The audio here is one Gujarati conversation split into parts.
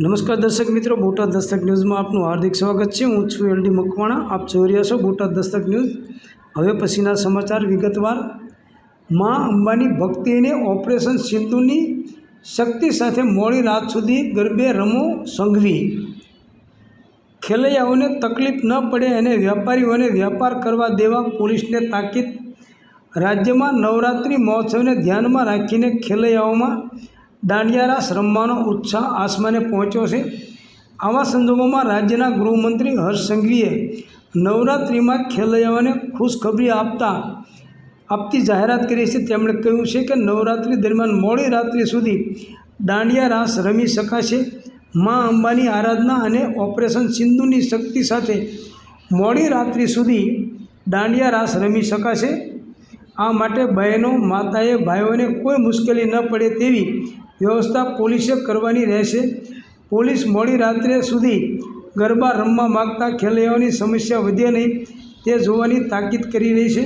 નમસ્કાર દર્શક મિત્રો, બોટાદ દસ્તક ન્યૂઝમાં આપનું હાર્દિક સ્વાગત છે. હું છું એલડી મકવાણા. આપ જોઈ રહ્યા છો બોટાદ દસ્તક ન્યૂઝ. હવે પછીના સમાચાર વિગતવાર. મા અંબાની ભક્તિને ઓપરેશન સિંધુની શક્તિ સાથે મોડી રાત સુધી ગરબે રમો સંઘવી. ખેલૈયાઓને તકલીફ ન પડે અને વેપારીઓને વેપાર કરવા દેવા પોલીસને તાકીદ. રાજ્યમાં નવરાત્રિ મહોત્સવને ધ્યાનમાં રાખીને ખેલૈયાઓમાં દાંડિયા રાસ રમવાનો ઉત્સાહ આસમાને પહોંચ્યો છે. આવા સંજોગોમાં રાજ્યના ગૃહમંત્રી હર્ષ સંઘવીએ નવરાત્રિમાં ખેલૈયાઓને ખુશખબરી આપતા, આપતી જાહેરાત કરી છે. તેમણે કહ્યું છે કે નવરાત્રિ દરમિયાન મોડી રાત્રિ સુધી દાંડિયા રાસ રમી શકાશે. મા અંબાની આરાધના અને ઓપરેશન સિંધુની શક્તિ સાથે મોડી રાત્રિ સુધી દાંડિયા રાસ રમી શકાશે. આ માટે બહેનો, માતાએ, ભાઈઓને કોઈ મુશ્કેલી ન પડે તેવી વ્યવસ્થા પોલીસે કરવાની રહેશે. પોલીસ મોડી રાત્રે સુધી ગરબા રમવા માગતા ખેલૈયાઓની સમસ્યા વધે નહીં, તે જોવાની તાકીદ કરી રહી છે.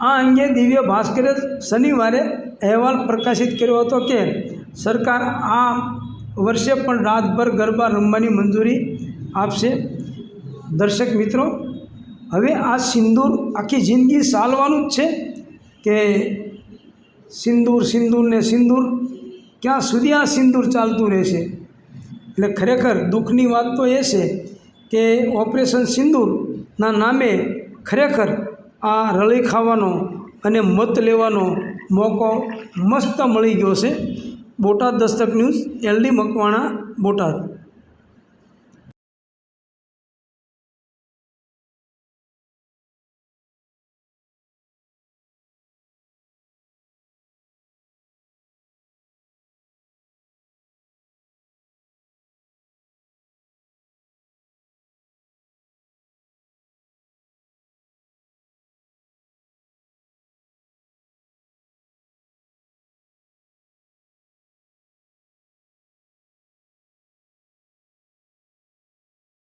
આ અંગે દિવ્ય ભાસ્કરે શનિવારે અહેવાલ પ્રકાશિત કર્યો હતો કે સરકાર આ વર્ષે પણ રાતભર ગરબા રમવાની મંજૂરી આપશે. દર્શક મિત્રો હવે આ સિંદૂર આખી જિંદગી ચાલવાનું જ છે કે સિંદૂર સિંદૂર ને સિંદૂર, ક્યાં સુધી આ સિંદૂર ચાલતું રહેશે? એટલે ખરેખર દુઃખની વાત તો એ છે કે ઓપરેશન સિંદૂરના નામે ખરેખર આ રળી ખાવાનો અને મત લેવાનો મોકો મસ્ત મળી ગયો છે. Botad Dastak News LD Makwana, Botad.